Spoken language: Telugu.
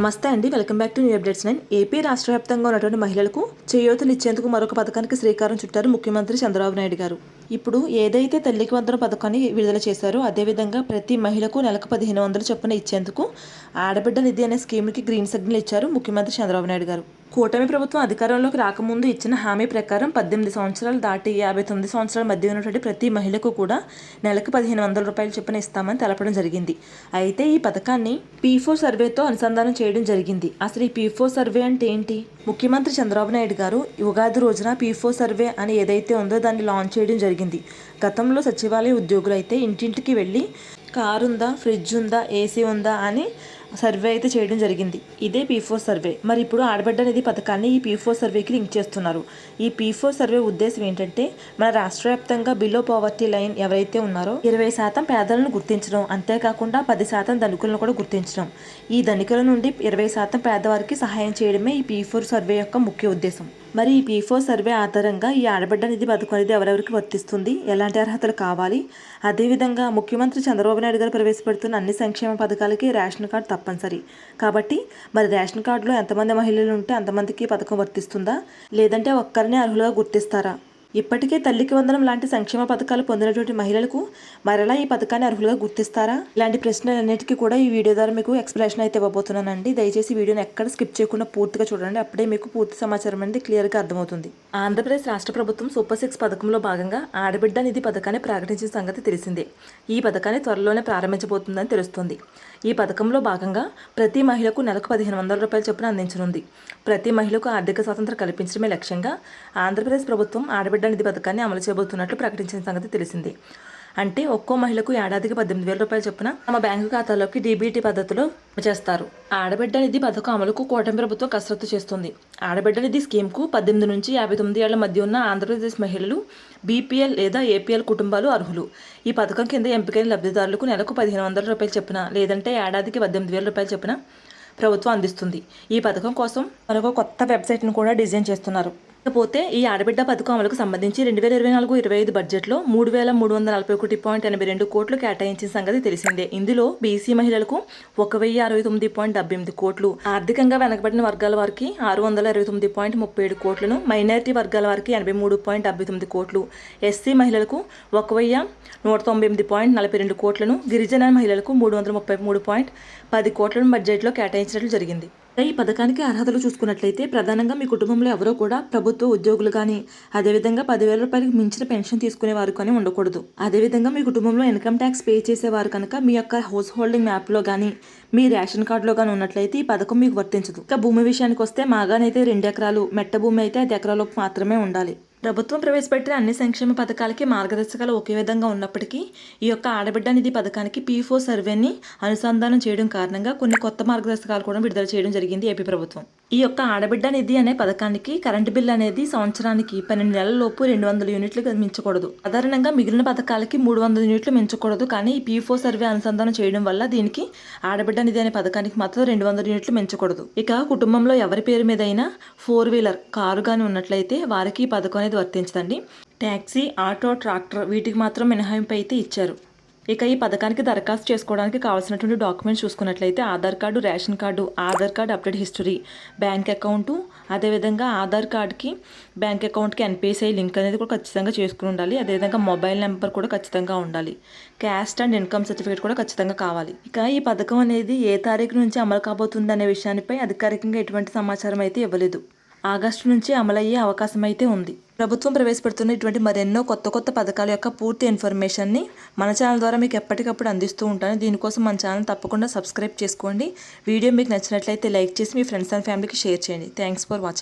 నమస్తే అండి. Welcome back to new updates nine. AP రాష్ట్ర వ్యాప్తంగా ఉన్నటువంటి మహిళలకు చేయూతలు ఇచ్చేందుకు మరొక పథకానికి శ్రీకారం చుట్టారు ముఖ్యమంత్రి చంద్రబాబు నాయుడు గారు. ఇప్పుడు ఏదైతే తల్లికి వందన పథకాన్ని విడుదల చేశారో అదేవిధంగా ప్రతి మహిళకు నెలకు పదిహేను వందలు చొప్పున ఇచ్చేందుకు ఆడబిడ్డ నిధి అనే స్కీమ్కి గ్రీన్ సిగ్నల్ ఇచ్చారు ముఖ్యమంత్రి చంద్రబాబు నాయుడు గారు. కూటమి ప్రభుత్వం అధికారంలోకి రాకముందు ఇచ్చిన హామీ ప్రకారం పద్దెనిమిది సంవత్సరాలు దాటి యాభై తొమ్మిది సంవత్సరాల మధ్య ఉన్నటువంటి ప్రతి మహిళకు కూడా నెలకు పదిహేను వందల రూపాయలు చొప్పున ఇస్తామని తెలపడం జరిగింది. అయితే ఈ పథకాన్ని పీ ఫోర్ సర్వేతో అనుసంధానం చేయడం జరిగింది. అసలు ఈ పీ ఫోర్ సర్వే అంటే ఏంటి? ముఖ్యమంత్రి చంద్రబాబు నాయుడు గారు ఉగాది రోజున పీ ఫోర్ సర్వే అని ఏదైతే ఉందో దాన్ని లాంచ్ చేయడం జరిగింది. గతంలో సచివాలయ ఉద్యోగులు అయితే ఇంటింటికి వెళ్ళి కారు ఉందా ఫ్రిడ్జ్ ఉందా ఏసీ ఉందా అని సర్వే అయితే చేయడం జరిగింది. ఇదే పీ ఫోర్ సర్వే. మరి ఇప్పుడు ఆడబిడ్డ అనేది పథకాన్ని ఈ పీ ఫోర్ సర్వేకి లింక్ చేస్తున్నారు. ఈ పీ ఫోర్ సర్వే ఉద్దేశం ఏంటంటే మన రాష్ట్ర వ్యాప్తంగా బిలో పావర్టీ లైన్ ఎవరైతే ఉన్నారో ఇరవై శాతం పేదలను గుర్తించడం అంతేకాకుండా పది శాతం ధనికులను కూడా గుర్తించడం. ఈ ధనికుల నుండి ఇరవై శాతం పేదవారికి సహాయం చేయడమే ఈ పీ ఫోర్ సర్వే యొక్క ముఖ్య ఉద్దేశం. మరి ఈ పీ ఫోర్ సర్వే ఆధారంగా ఈ ఆడబిడ్డ నిధి పథకం అనేది ఎవరెవరికి వర్తిస్తుంది? ఎలాంటి అర్హతలు కావాలి? అదేవిధంగా ముఖ్యమంత్రి చంద్రబాబు నాయుడు గారు ప్రవేశపెడుతున్న అన్ని సంక్షేమ పథకాలకి రేషన్ కార్డు తప్పనిసరి. కాబట్టి మరి రేషన్ కార్డులో ఎంతమంది మహిళలు ఉంటే అంతమందికి పథకం వర్తిస్తుందా? లేదంటే ఒక్కరిని అర్హులుగా గుర్తిస్తారా? ఇప్పటికే తల్లికి వందనం లాంటి సంక్షేమ పథకాలు పొందినటువంటి మహిళలకు మరలా ఈ పథకాన్ని అర్హులుగా గుర్తిస్తారా? ఇలాంటి ప్రశ్నలన్నిటికీ కూడా ఈ వీడియో ద్వారా మీకు ఎక్స్ప్లెనేషన్ అయితే ఇవ్వబోతున్నానండి. దయచేసి వీడియోని ఎక్కడ స్కిప్ చేయకుండా పూర్తిగా చూడండి. అప్పుడే మీకు పూర్తి సమాచారం అనేది క్లియర్గా అర్థమవుతుంది. ఆంధ్రప్రదేశ్ రాష్ట్ర ప్రభుత్వం సూపర్ సిక్స్ పథకంలో భాగంగా ఆడబిడ్డ నిధి పథకాన్ని ప్రకటించిన సంగతి తెలిసిందే. ఈ పథకాన్ని త్వరలోనే ప్రారంభించబోతుందని తెలుస్తుంది. ఈ పథకంలో భాగంగా ప్రతి మహిళకు నెలకు పదిహేను వందల రూపాయల చొప్పున అందించనుంది. ప్రతి మహిళకు ఆర్థిక స్వాతంత్రం కల్పించడమే లక్ష్యంగా ఆంధ్రప్రదేశ్ ప్రభుత్వం ఆడబిడ్డ నిధి పథకాన్ని అమలు చేయబోతున్నట్లు ప్రకటించిన సంగతి తెలిసింది. అంటే ఒక్కో మహిళకు ఏడాదికి పద్దెనిమిది వేల రూపాయల చొప్పున తమ బ్యాంకు ఖాతాలోకి డీబీటీ పద్ధతిలో చేస్తారు. ఆడబిడ్డ నిధి పథకం అమలుకు కూటమి ప్రభుత్వం కసరత్తు చేస్తుంది. ఆడబిడ్డ నిధి స్కీమ్కు పద్దెనిమిది నుంచి యాభై తొమ్మిది ఏళ్ళ మధ్య ఉన్న ఆంధ్రప్రదేశ్ మహిళలు బీపీఎల్ లేదా ఏపీఎల్ కుటుంబాలు అర్హులు. ఈ పథకం కింద ఎంపికైన లబ్ధిదారులకు నెలకు పదిహేను వందల రూపాయలు చెప్పిన లేదంటే ఏడాదికి పద్దెనిమిది వేల రూపాయలు చెప్పిన ప్రభుత్వం అందిస్తుంది. ఈ పథకం కోసం మనకు కొత్త వెబ్సైట్ను కూడా డిజైన్ చేస్తున్నారు. ఇకపోతే ఈ ఆడబిడ్డ పథకం అమలుకు సంబంధించి రెండు వేల ఇరవై నాలుగు ఇరవై ఐదు బడ్జెట్లో మూడు వేల మూడు వందల నలభై ఒకటి పాయింట్ ఎనభై రెండు కోట్లు కేటాయించిన సంగతి తెలిసిందే. ఇందులో బీసీ మహిళలకు ఒక వెయ్యి అరవై తొమ్మిది పాయింట్ డెబ్బై ఎనిమిది కోట్లు ఆర్థికంగా వెనకబడిన వర్గాల వారికి ఆరు వందల ఇరవై తొమ్మిది పాయింట్ ముప్పై ఏడు కోట్లను మైనారిటీ వర్గాల వారికి ఎనభై మూడు పాయింట్ డెబ్బై తొమ్మిది కోట్లు ఎస్సీ మహిళలకు ఒక వెయ్యి నూట తొంభై ఎనిమిది పాయింట్ నలభై రెండు కోట్లను గిరిజన మహిళలకు మూడు వందల ముప్పై మూడు పాయింట్ పది కోట్లను బడ్జెట్లో కేటాయించినట్లు జరిగింది. ఈ పథకానికి అర్హతలు చూసుకున్నట్లయితే ప్రధానంగా మీ కుటుంబంలో ఎవరో కూడా ప్రభుత్వ ఉద్యోగులు కానీ అదేవిధంగా పదివేల రూపాయలకు మించిన పెన్షన్ తీసుకునేవారు కానీ ఉండకూడదు. అదేవిధంగా మీ కుటుంబంలో ఇన్కమ్ ట్యాక్స్ పే చేసేవారు కనుక మీ యొక్క హౌస్ హోల్డింగ్ మ్యాప్లో కానీ మీ రేషన్ కార్డులో కానీ ఉన్నట్లయితే ఈ పథకం మీకు వర్తించదు. ఇంకా భూమి విషయానికి వస్తే మాగానైతే రెండు ఎకరాలు మెట్ట భూమి అయితే ఐదు ఎకరాలకు మాత్రమే ఉండాలి. ప్రభుత్వం ప్రవేశపెట్టిన అన్ని సంక్షేమ పథకాలకి మార్గదర్శకాలు ఒకే విధంగా ఉన్నప్పటికీ ఈ యొక్క ఆడబిడ్డ నిధి పథకానికి పీ ఫోర్ సర్వేని అనుసంధానం చేయడం కారణంగా కొన్ని కొత్త మార్గదర్శకాలు కూడా విడుదల చేయడం జరిగింది ఏపీ ప్రభుత్వం. ఈ యొక్క ఆడబిడ్డ నిధి అనే పథకానికి కరెంటు బిల్ అనేది సంవత్సరానికి పన్నెండు నెలల లోపు రెండు వందల యూనిట్లు మించకూడదు. సాధారణంగా మిగిలిన పథకాలకి మూడు వందల యూనిట్లు మించకూడదు. కానీ ఈ పీఫో ఫోర్ సర్వే అనుసంధానం చేయడం వల్ల దీనికి ఆడబిడ్డ నిధి అనే పథకానికి మాత్రం రెండు వందల యూనిట్లు మించకూడదు. ఇక కుటుంబంలో ఎవరి పేరు మీద అయినా ఫోర్ వీలర్ కారు కానీ ఉన్నట్లయితే వారికి ఈ పథకం అనేది వర్తించదండి. ట్యాక్సీ ఆటో ట్రాక్టర్ వీటికి మాత్రం మినహాయింపు అయితే ఇచ్చారు. ఇక ఈ పథకానికి దరఖాస్తు చేసుకోవడానికి కావాల్సినటువంటి డాక్యుమెంట్స్ చూసుకున్నట్లయితే Aadhaar card ration card Aadhaar card update history bank account అదేవిధంగా ఆధార్ కార్డుకి బ్యాంక్ అకౌంట్కి ఎన్పిఎస్ఐ లింక్ అనేది కూడా ఖచ్చితంగా చేసుకుని ఉండాలి. అదేవిధంగా మొబైల్ నెంబర్ కూడా ఖచ్చితంగా ఉండాలి. క్యాస్ట్ అండ్ ఇన్కమ్ సర్టిఫికేట్ కూడా ఖచ్చితంగా కావాలి. ఇక ఈ పథకం అనేది ఏ తారీఖు నుంచి అమలు కాబోతుంది అనే విషయానిపై అధికారికంగా ఎటువంటి సమాచారం అయితే ఇవ్వలేదు. ఆగస్టు నుంచి అమలయ్యే అవకాశం అయితే ఉంది. ప్రభుత్వం ప్రవేశపెడుతున్న ఇటువంటి మరెన్నో కొత్త కొత్త పథకాల యొక్క పూర్తి ఇన్ఫర్మేషన్ని మన ఛానల్ ద్వారా మీకు ఎప్పటికప్పుడు అందిస్తూ ఉంటాను. దీనికోసం మన ఛానల్ తప్పకుండా సబ్స్క్రైబ్ చేసుకోండి. వీడియో మీకు నచ్చినట్లయితే లైక్ చేసి మీ ఫ్రెండ్స్ అండ్ ఫ్యామిలీకి షేర్ చేయండి. Thanks for watching.